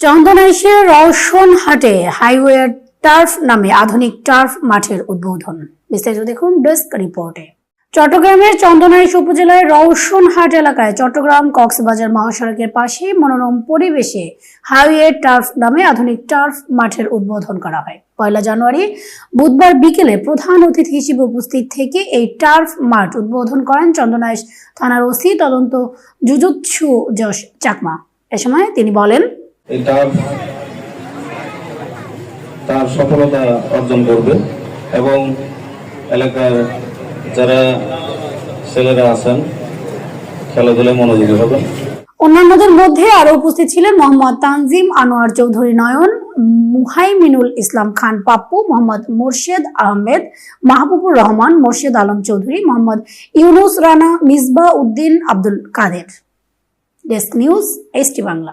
চন্দনাইশের রওশন হাটে highway turf নামে আধুনিক টার্ফ মাঠের উদ্বোধন। বিস্তারিত দেখুন ডেস্ক রিপোর্টে। চট্টগ্রামের চন্দনাইশ উপজেলার রওশনহাট এলাকায় চট্টগ্রাম কক্সবাজার মহাসড়কের পাশে মনোরম পরিবেশে হাইওয়ে টার্ফ নামে আধুনিক টার্ফ মাঠের উদ্বোধন করা হয়। পয়লা জানুয়ারি বুধবার বিকেলে প্রধান অতিথি হিসেবে উপস্থিত থেকে এই টার্ফ মাঠ উদ্বোধন করেন চন্দনাইশ থানার ওসি তদন্ত জুজুৎসু যশ চাকমা। এ সময় তিনি বলেন তার সফলতা অর্জন করবে এবং এলাকার যারা ছেলেরা আছেন, খেলাধুলায় মনোযোগী হবেন অন্যান্যদের মধ্যে আরও উপস্থিত ছিলেন Mohammad Tanzim Anwar Chowdhury Nayan, Muhaiminul Islam Khan Pappu, Mohammad Morshed Ahmed, Mahbubur Rahman, Morshed Alam Chowdhury, Mohammad Yunus Rana Misba Uddin Abdul Kader. Desk news, ST Bangla.